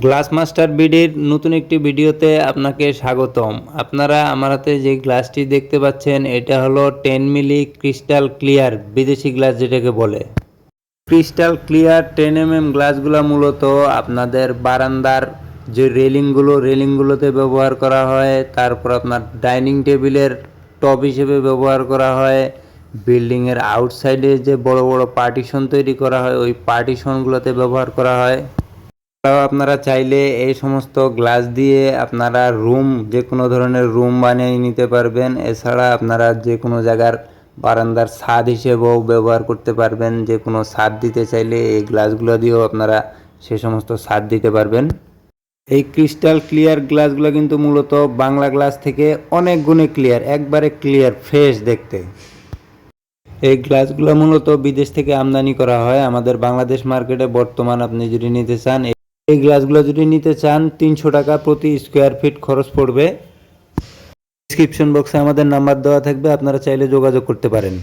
Glass master বিডির নতুন একটি ভিডিওতে আপনাকে স্বাগতম। আপনারা আমার হাতে যে গ্লাসটি দেখতে পাচ্ছেন, এটা হলো টেন মিলি ক্রিস্টাল ক্লিয়ার বিদেশি গ্লাস যেটাকে বলে। Crystal clear ten M M গ্লাসগুলো মূলত আপনাদের বারান্দার যে রেলিংগুলো রেলিংগুলোতে ব্যবহার করা হয়। তারপর আপনার ডাইনিং টেবিলের টপ হিসেবে ব্যবহার করা হয়। বিল্ডিংয়ের আউটসাইডে যে বড় বড় পার্টিশন তৈরি করা হয়, ওই পার্টিশনগুলোতে ব্যবহার করা হয়। আপনারা চাইলে এই সমস্ত গ্লাস দিয়ে আপনারা রুম, যে কোনো ধরনের রুম বানিয়ে নিতে পারবেন। এছাড়া আপনারা যে কোনো জায়গার বারান্দার ছাদ হিসেবেও ব্যবহার করতে পারবেন। যে কোনো ছাদ দিতে চাইলে এই গ্লাসগুলো দিয়েও আপনারা সে সমস্ত ছাদ দিতে পারবেন। এই ক্রিস্টাল ক্লিয়ার গ্লাসগুলো কিন্তু মূলত বাংলা গ্লাস থেকে অনেক গুণে ক্লিয়ার, একবারে ক্লিয়ার, ফ্রেশ দেখতে। এই গ্লাসগুলো মূলত বিদেশ থেকে আমদানি করা হয়। আমাদের বাংলাদেশ মার্কেটে বর্তমান আপনি যদি নিতে চান এই গ্লাসগুলো যদি নিতে চান, তিনশো টাকা প্রতি স্কোয়ার ফিট খরচ পড়বে। ডিসক্রিপশন বক্সে আমাদের নাম্বার দেওয়া থাকবে, আপনারা চাইলে যোগাযোগ করতে পারেন।